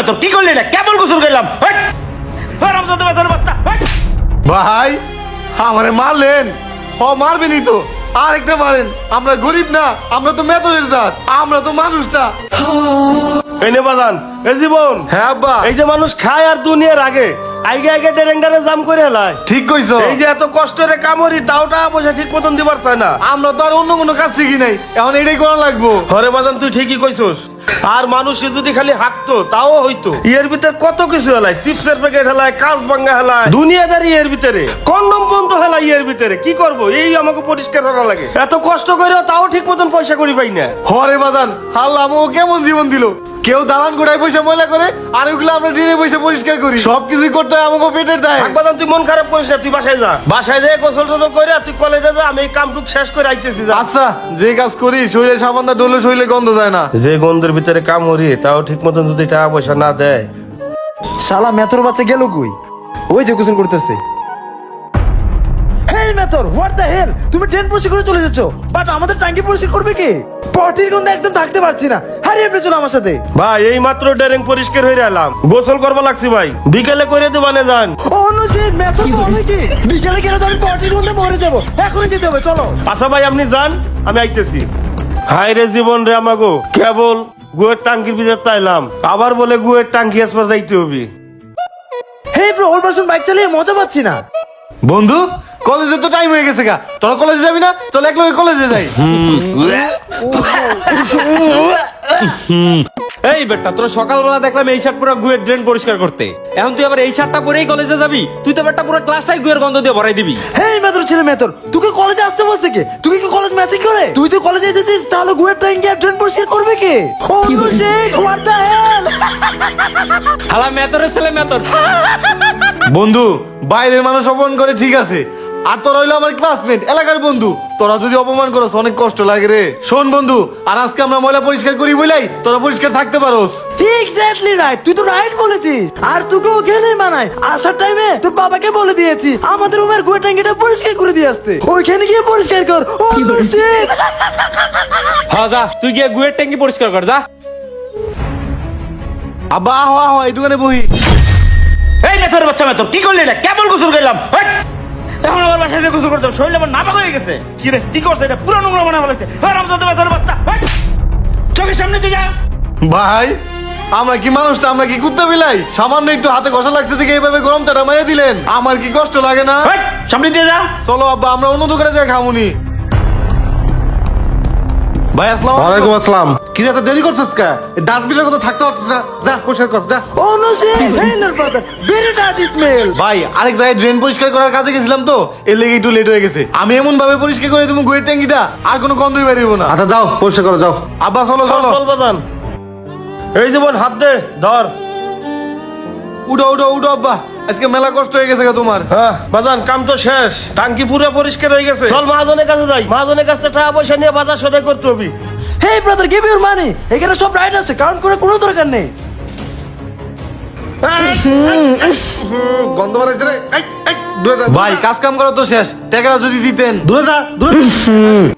মেথর কি করলি এটা কেমন গোসল করলাম। ভাই, আমারে মারলেন। হ মারবেনই তো। আর একটা মারেন। আমরা গরিব না, আমরা তো মেতরের জাত, আমরা তো মানুষ না। এই নে বাজান এই জীবন। হ্যাঁ আব্বা। এই যে মানুষ খায় আর দুনিয়ার আগে আগে আগে ডেরেঙ্গারে জাম করে হেলায়। ঠিক কইছো। এই যে এত কষ্টরে কামড়ি তাও টাকা পয়সা ঠিক মতন দিবার চায় না। আমরা তো আর অন্য কোনো কাজ শিখি নাই এখন এটাই করা লাগবো। হরে বাজান তুই ঠিকই কইছস। আর মানুষ যদি খালি হাঁকতো তাও হইতো। এর ভিতরে কত কিছু হেলায় চিপসের প্যাকেট হেলায় কাজ ভাঙ্গা হেলায়। দুনিয়াদারি এর ভিতরে কন্ডম বন্ধ হেলায় এর ভিতরে। কি করব? এই আমাকে পরিষ্কার করা লাগে। এত কষ্ট করে তাও ঠিক মতন পয়সা করি পাই না। হরে বাজান আল্লাহ আমাকে কেমন জীবন দিল? কেউ দালান গোড়ায় পয়সা ময়লা করে আর ওগুলো আমরা ড্রেনে পয়সা পরিষ্কার করি। সব কিছুই করতে হয় আমাকে পেটের দায়। একবার তুই মন খারাপ করিস না তুই বাসায় যা। বাসায় যেয়ে গোসল টোসল করে তুই কলেজে যা আমি এই কামটুক শেষ করে আইতেছি যা। আচ্ছা যে কাজ করি শরীরে সাবানটা ডলে শরীরে গন্ধ যায় না। যে গন্ধের ভিতরে কাম হরি তাও ঠিক মতন যদি টাকা পয়সা না দেয়। শালা মেথর বাচ্চা গেল কই? ওই যে গোসল করতেছে। হেই মেথর হোয়াট দ্য হেল তুমি ট্রেন পরিষ্কার করে চলে যাচ্ছ বাট আমাদের ট্যাঙ্কি পরিষ্কার করবে কে? পটির গন্ধে একদম থাকতে পারছি না। হারিয়ে আপনি চলো আমার সাথে? ভাই এই মাত্র ডেরেং পরিষ্কার হয়ে এলাম। গোসল করবা লাগছি ভাই। বিকেলে করে দিবানে যান। অন্য মেথর বলে কি? বিকেলে গেলে তো আমি পটির গন্ধে মরে যাব। এখনই যেতে হবে চলো। আচ্ছা ভাই আপনি যান আমি আইতেছি। হাই রে জীবন রে আমাগো কেবল গুয়ের টাঙ্কির ভিতর তাইলাম আবার বলে গুয়ের টাঙ্কি আসবার যাইতে হবে। হে ব্রো ওর বাইক চালিয়ে মজা পাচ্ছি না। বন্ধু কলেজে তো টাইম হয়ে গেছে গা। তোরা কলেজে যাবি না? চল এক লগে কলেজে যাই। এই বেটা তোরা সকালবেলা দেখলাম এই শার্ট পুরো গুয়ের ড্রেন পরিষ্কার করতে। এখন তুই আবার এই শার্টটা পরেই কলেজে যাবি? তুই তো বেটা পুরো ক্লাসটাই গুয়ের গন্ধ দিয়ে ভরাই দিবি। হেই মেথর ছেলে মেথর তোকে কলেজে আসতে বলছে কে? তুই কি কলেজ ম্যাচিং করে? তুই যে কলেজে এসেছিস তাহলে গুয়ের ট্যাঙ্কি আর ট্রেন পরিষ্কার করবে কে? সিট হোয়াট দ্য হেল হালা মেতরের ছেলে মেতর বন্ধু বাইরের মানুষ অপমান করে ঠিক আছে। আর তোরা হইল আমার ক্লাসমেট এলাকার বন্ধু। তোরা যদি অপমান করস অনেক কষ্ট লাগে রে। শোন বন্ধু আর আজকে আমরা ময়লা পরিষ্কার করি বলাই তোরা পরিষ্কার থাকতে পারোস। এক্স্যাক্টলি রাইট তুই তো রাইট বলেছিস। আর তোকে ওখানে আসার টাইমে তোর বাবাকে বলে দিয়েছি আমাদের রুমের গুয়ে ট্যাঙ্কিটা পরিষ্কার করে দিয়ে আসতে। ওইখানে গিয়ে পরিষ্কার কর। ও! হ্যাঁ যা তুই গিয়ে গুয়ের ট্যাঙ্কি পরিষ্কার কর যা। আব্বা আহ আহ এই দোকানে বহি এই বাচ্চা মেথর কি করলি এটা কেমন গোসল করলাম হাট! এখন আমার বাসায় যে গোসল করতে হবে, শরীর আমার নাপাক হয়ে গেছে। কি রে কি করছে এটা? পুরো নোংরা মনে ফেলেছে। হারামজাদা মেথর বাচ্চা। হাট! চোখের সামনে দিকে যা। ভাই আমরা কি মানুষটা আমরা কি কুত্তা বিলাই? সামান্য একটু হাতে ঘষা লাগছে থেকে এইভাবে গরম চাটা মেরে দিলেন। আমার কি কষ্ট লাগে না? হাট! সামনে দিয়ে যা। চলো আব্বা আমরা অন্য দোকানে যাই খামুনি। ভাই আসসালাম ওয়ালাইকুম আসসালাম। কি রে এত দেরি করছিস কা? ডাস্টবিনের কথা থাকতে পারছিস না? যা পরিষ্কার কর যা। ও নো শিট হেই নর ব্রাদার ভেরি ডার্টি স্মেল ভাই আরেক জায়গায় ড্রেন পরিষ্কার করার কাজে গেছিলাম তো এর লেগে একটু লেট হয়ে গেছে। আমি এমন ভাবে পরিষ্কার করে তুমি গুয়ের ট্যাঙ্কিটা আর কোনো গন্ধই বেরিয়ে না। আচ্ছা যাও পরিষ্কার করো যাও। আব্বা চলো চলো চল। বাজান। এই জীবন হাত দে ধর। উঠো উঠো উঠো আব্বা। আজকে মেলা কষ্ট হয়ে গেছে গা তোমার। হ্যাঁ বাজান কাম তো শেষ। টাঙ্কি পুরো পরিষ্কার হয়ে গেছে। চল মহাজনের কাছে যাই। মহাজনের কাছে টাকা পয়সা নিয়ে বাজার সদাই করতে হবে। Hey brother give your money এখানে সব রাইট আছে কাউন্ট করে কোনো দরকার নেই। গন্ধ বাড়াইছে রে। এই, এই, দূরে যা ভাই কাজ কাম করা তো শেষ। টাকাটা যদি দিতেন। দূরে যা দূরে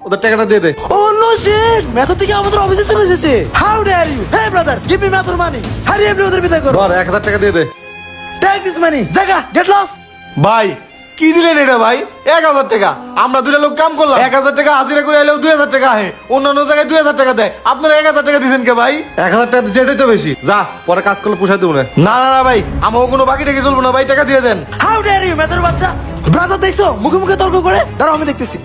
ওদের টাকাটা দিয়ে দে। ও নো শিট মেথর থেকে আমাদের অফিসে চলে এসেছে। How dare you hey brother give me মেথর money হারিয়ে আপনি ওদের বিদায় করো। ধর এক হাজার টাকা দিয়ে দে। টেক দিস মানি জায়গা গেট লস্ট ভাই কি দিলেন এটা ভাই? এক হাজার টাকা। আমরা দুটা লোক কাম করলাম। এক হাজার টাকা হাজিরা করে এলেও দুই হাজার টাকা আহে। অন্যান্য জায়গায় দুই হাজার টাকা দেয়। আপনারা এক হাজার টাকা দিচ্ছেন কে ভাই? এক হাজার টাকা দিচ্ছে এটাই তো বেশি। যা পরে কাজ করলে পোষাই দেবো না। না না ভাই আমাকে কোনো বাকি টাকা চলবো না। ভাই টাকা দিয়ে দেন। হাউ ডেয়ার ইউ মেথর বাচ্চা? ব্রাদার দেখছ? মুখে মুখে তর্ক করে? দাঁড়াও আমি দেখতেছি।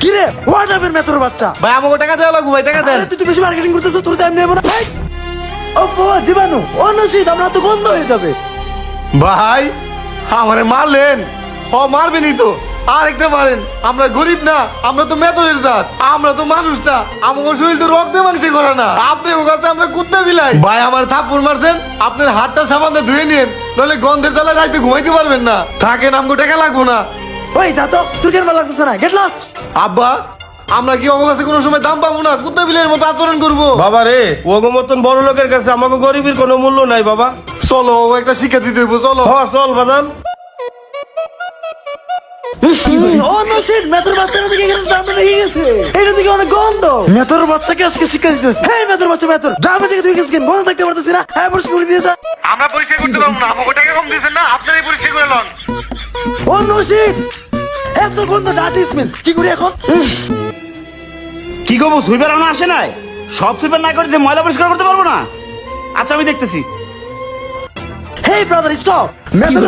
কি রে? হোয়াট হ্যাপেন মেথর বাচ্চা? ভাই আমাকে টাকা দেওয়া লাগবে ভাই টাকা দেন। তুই বেশি মার্কেটিং করতেছ তোর টাইম নেব না ভাই! ও জীবাণু। নো আমরা তো গন্ধ হয়ে যাবে। ভাই আমারে মারলেন। হ মারবেনই তো। আর একটা মারেন। আমরা গরিব না আমরা তো মেতরের জাত। আমরা তো মানুষ না আমাকে শরীর তো রক্তে মাংসে করে না। আপনি ও কাছে আমরা কুত্তা বিলাই। ভাই আমার থাপ্পড় মারছেন। আপনার হাতটা সাবানে ধুয়ে নিন নলে গন্ধের জ্বালা রাইতে ঘুমাইতে পারবেন না। থাকেন আমগো টাকা লাগবো না। ওই যা তো তোর কেন ভালো লাগতেছে না? গেট লস্ট আব্বা আমরা কি ওর কাছে কোনো সময় দাম পাবো না? কুত্তা বিলের মতো আচরণ করব। বাবা রে ওগো মতন বড় লোকের কাছে আমাকে গরিবের কোনো মূল্য নাই বাবা। চলো একটা শিক্ষা দিতে হইব চলো। হ চল বাজান ও নো শিট দিকে এখানে ড্রামে লেগে গেছে। এটা দিকে অনেক গন্ধ। মেথর বাচ্চাকে আজকে শিক্ষা দিতেছে। হ্যাঁ মেথর বাচ্চা মেথর ড্রামে থেকে তুই গেছিস গন্ধ থাকতে পারতেছি না। হ্যাঁ পরিষ্কার করে দিয়ে আমরা পরিষ্কার করতে পারব না। আমাকে টাকা কম দিয়েছেন না আপনারাই পরিষ্কার করে লন। ও নো শিট এত গন্ধ ডাটি স্মেল কি করি এখন? কি করব? সুইপার আনা আসে নাই? সব সুইপার না করে যে ময়লা পরিষ্কার করতে পারব না? আচ্ছা আমি দেখতেছি। হেই ব্রাদার স্টপ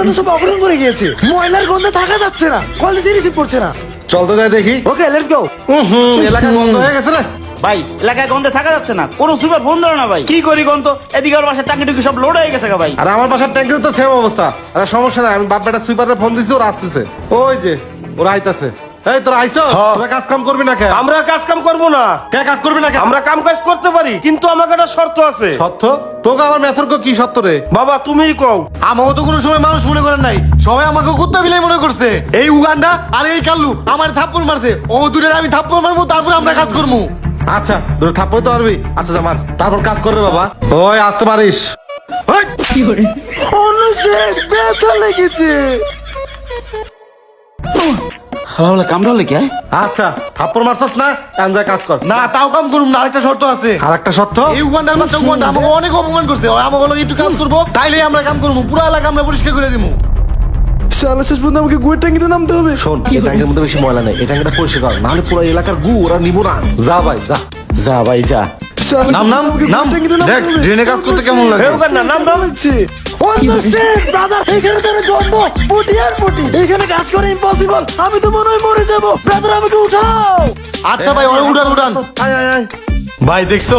তো সব অপহরণ করে গিয়েছে। ময়লার গন্ধে থাকা যাচ্ছে না। কলেজে রিসিভ করছে না। চল তো যাই দেখি ওকে লেটস গো হুম এলাকা বন্ধ হয়ে গেছে রে। ভাই এলাকায় গন্ধে থাকা যাচ্ছে না। কোনো সুইপার ফোন ধরে না ভাই। কি করি গন্ধ? এদিকে ওর বাসার টাকি টুকি সব লোড হয়ে গেছে ভাই। আর আমার বাসার ট্যাঙ্কের তো সেম অবস্থা। আরে সমস্যা নাই আমি বাপ বেটা সুইপারে ফোন দিছি ওরা আসতেছে। ওই যে ওরা আইতাছে। এই তোরা আইছো। তোরা কাজ কাম করবি না কে আমরা কাজ কাম করব না। কে কাজ করবি না কে আমরা কাম কাজ করতে পারি কিন্তু আমাকে একটা শর্ত আছে। সত্য তোকে আমার মেথর কি সত্য রে? বাবা তুমিই কও। আমাকে তো কোনো সময় মানুষ মনে করেন নাই। সবাই আমাকে কুত্তা বিলাই মনে করছে। এই উগান্ডা আর এই কাল্লু আমার থাপ্পড় মারছে। ও দূরের আমি থাপ্পড় মারবো তারপর আমরা কাজ করব। আচ্ছা তোর থাপ্পড় তো পারবি আচ্ছা জামার তারপর কাজ করবে বাবা। ওই আসতে পারিস ওই, ও নো ব্যথা লেগেছে। হালা কামড়ালে কে আচ্ছা থাপ্পড় মারছস না? এনজয় কাজ কর। না তাও কাম করুম না আরেকটা শর্ত আছে। আর একটা সত্য এই উগান্ডার বাচ্চা উগান্ডা আমাকে অনেক অপমান করছে। ও আমাকে বলো একটু কাজ করব তাইলে আমরা কাম করব পুরো এলাকা আমরা পরিষ্কার করে দিবো শালা শেষ পর্যন্ত আমাকে গুয়ের ট্যাঙ্কিতে নামতে হবে। শোন এই ট্যাঙ্কের মধ্যে বেশি ময়লা নেই এই ট্যাঙ্কটা পরিষ্কার কর নাহলে পুরো এলাকার গু ওরা নিব না। যা ভাই যা। যা ভাই যা। নাম নাম নাম। দেখ ড্রেনে কাজ করতে কেমন লাগে? নাম নাম লাগছে ও নো শিট ব্রাদার এখানে তো গন্ধ পুটি আর পুটি। এখানে কাজ করা ইম্পসিবল আমি তো মনে হয় মরে যাব। ব্রাদার আমাকে উঠাও। আচ্ছা ভাই ওরা উড়ান উড়ান। আয় আয় আয়। ভাই দেখছ?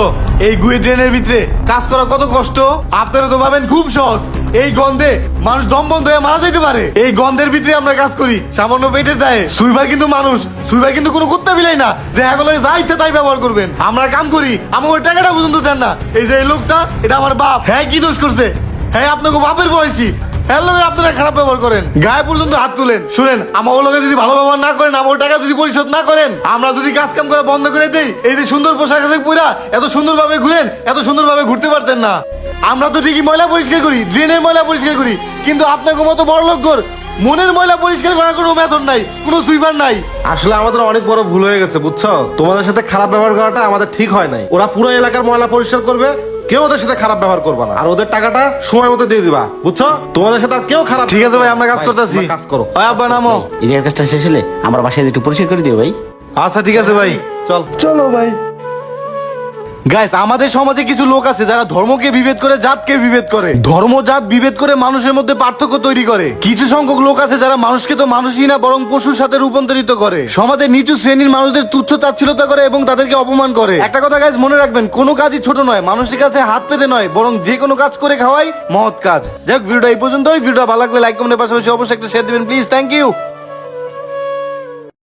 এই গুয়ে ড্রেনের ভিতরে কাজ করা কত কষ্ট? আপনারা তো ভাবেন খুব সহজ। এই গন্ধে মানুষ দম বন্ধ হয়ে মারা যেতে পারে। এই গন্ধের ভিতরে আমরা কাজ করি। সামান্য পেটের দায়ে। সুইবার কিন্তু মানুষ। সুইবার কিন্তু কোনো কুত্তা বিলাই না। যে এগুলো যা ইচ্ছা তাই ব্যবহার করবেন। আমরা কাম করি। আমার ওই টাকাটা পর্যন্ত দেন না। এই যে এই লোকটা এটা আমার বাপ। হ্যাঁ কি দোষ করছে? হ্যাঁ আপনাকে বাপের বয়সী হ্যাঁ লোকে আপনারা খারাপ ব্যবহার করেন। গায়ে পর্যন্ত হাত তুলেন। শুনেন, আমার লোকে যদি ভালো ব্যবহার না করেন, আমার টাকা যদি পরিশোধ না করেন, আমরা যদি কাজ কাম করে বন্ধ করে দেই, এই যে সুন্দর পোশাক আশাক পরা এত সুন্দরভাবে ঘুরেন, এত সুন্দরভাবে ঘুরতে পারতেন না। আমরা তো ঠিকই ময়লা পরিষ্কার করি, ড্রেনের ময়লা পরিষ্কার করি, কিন্তু আপনাকে মতো বড় লোক মনের ময়লা পরিষ্কার করার কোনো মেথড নাই, কোনো সুইপার নাই। আসলে আমাদের অনেক বড় ভুল হয়ে গেছে, বুঝছ? তোমাদের সাথে খারাপ ব্যবহার করাটা আমাদের ঠিক হয় নাই। ওরা পুরো এলাকার ময়লা পরিষ্কার করবে কেউ ওদের সাথে খারাপ ব্যবহার করবা না। আর ওদের টাকাটা সময় মতো দিয়ে দিবা। বুঝছ? তোমাদের সাথে আর কেউ খারাপ ঠিক আছে ভাই আমরা কাজ করতেছি। কাজ করো। ভাই আব্বা নামো। এই কাজটা শেষ হলে আমার বাসায় একটু পরিষ্কার করে দিও ভাই। আচ্ছা ঠিক আছে ভাই। চল। চলো ভাই। গাইস আমাদের সমাজে কিছু লোক আছে যারা ধর্মকে বিভেদ করে, জাতকে বিভেদ করে। ধর্ম জাত বিভেদ করে মানুষের মধ্যে পার্থক্য তৈরি করে। কিছু সংখ্যক লোক আছে যারা মানুষকে তো মানুষই না, বরং পশুর সাথে রূপান্তরিত করে। সমাজের নিচু শ্রেণির মানুষদের তুচ্ছ তাচ্ছিলতা করে এবং তাদেরকে অপমান করে। একটা কথা গাইস মনে রাখবেন, কোনো কাজই ছোট নয়, মানুষের কাছে হাত পেতে নয়, বরং যে কোনো কাজ করে খাওয়াই মহৎ কাজ। যাই হোক, ভিডিওটা এই পর্যন্তই। ভিডিওটা ভালো লাগলে লাইক কমেন্টের পাশাপাশি অবশ্যই একটা শেয়ার দিবেন প্লিজ থ্যাংক ইউ